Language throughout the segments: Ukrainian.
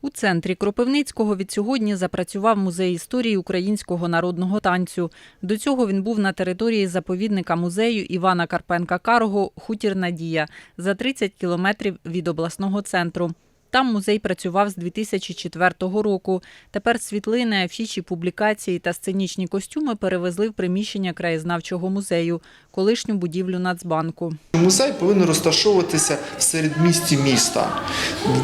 У центрі Кропивницького від сьогодні запрацював музей історії українського народного танцю. До цього він був на території заповідника музею Івана Карпенка Карого Хутір Надія за 30 кілометрів від обласного центру. Там музей працював з 2004 року. Тепер світлини, афіші, публікації та сценічні костюми перевезли в приміщення краєзнавчого музею, колишню будівлю Нацбанку. Музей повинен розташовуватися в середмісті міста,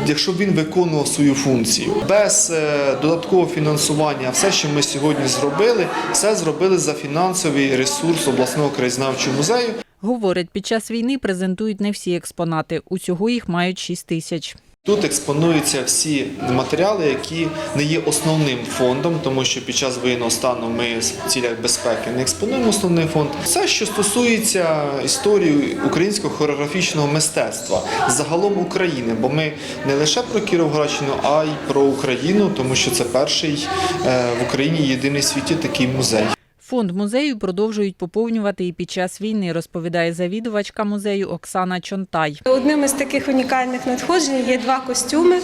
якщо він виконував свою функцію. Без е, додаткового фінансування, все, що ми сьогодні зробили, все зробили за фінансовий ресурс обласного краєзнавчого музею. Говорять, під час війни презентують не всі експонати. Усього їх мають 6 тисяч. Тут експонуються всі матеріали, які не є основним фондом, тому що під час воєнного стану ми в цілях безпеки не експонуємо основний фонд. Все, що стосується історії українського хореографічного мистецтва, загалом України, бо ми не лише про Кіровоградщину, а й про Україну, тому що це перший е, в Україні єдиний в світі такий музей. Фонд музею продовжують поповнювати і під час війни, розповідає завідувачка музею Оксана Чонтай. Одним із таких унікальних надходжень є два костюми: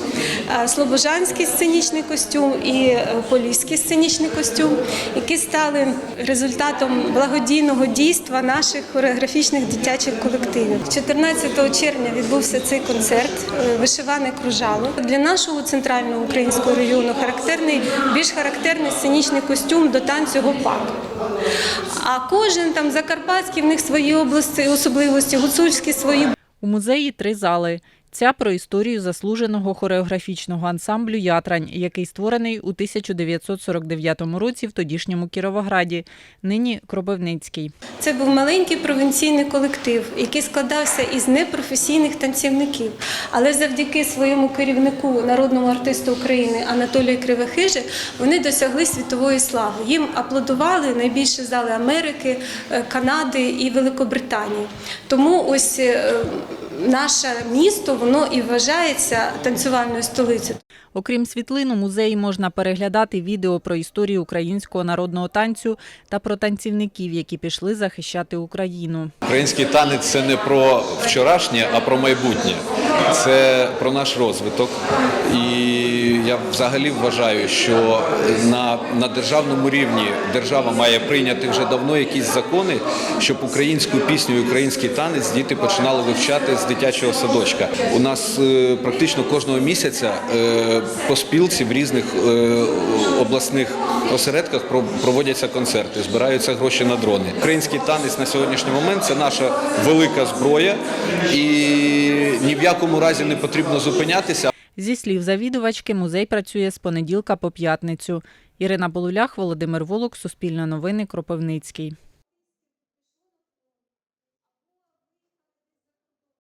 Е, слобожанський сценічний костюм і е, поліський сценічний костюм, які стали результатом благодійного дійства наших хореографічних дитячих колективів. 14 червня відбувся цей концерт е, Вишиване кружало. Для нашого центрального українського району характерний більш характерний сценічний костюм до танцю гопак. А кожен там закарпатський в них свої області, особливості, гуцульські свої. У музеї три зали. Ця про історію заслуженого хореографічного ансамблю Ятрань, який створений у 1949 році в тодішньому Кіровограді, нині Кропивницький. Це був маленький провінційний колектив, який складався із непрофесійних танцівників. Але завдяки своєму керівнику, народному артисту України Анатолію Кривохижі, вони досягли світової слави. Їм аплодували найбільші зали Америки, е, Канади і Великобританії. Тому ось е, наше місто воно і вважається танцювальною столицею. Окрім світлин, у музеї можна переглядати відео про історію українського народного танцю та про танцівників, які пішли захищати Україну. Український танець це не про вчорашнє, а про майбутнє. Це про наш розвиток. І я взагалі вважаю, що на, на державному рівні держава має прийняти вже давно якісь закони, щоб українську пісню і український танець діти починали вивчати з дитячого садочка. У нас е, практично кожного місяця е, по спілці в різних е, обласних осередках проводяться концерти, збираються гроші на дрони. Український танець на сьогоднішній момент це наша велика зброя, і ні в якому разі не потрібно зупинятися. Зі слів завідувачки, музей працює з понеділка по п'ятницю. Ірина Полулях, Володимир Волок, Суспільне новини, Кропивницький.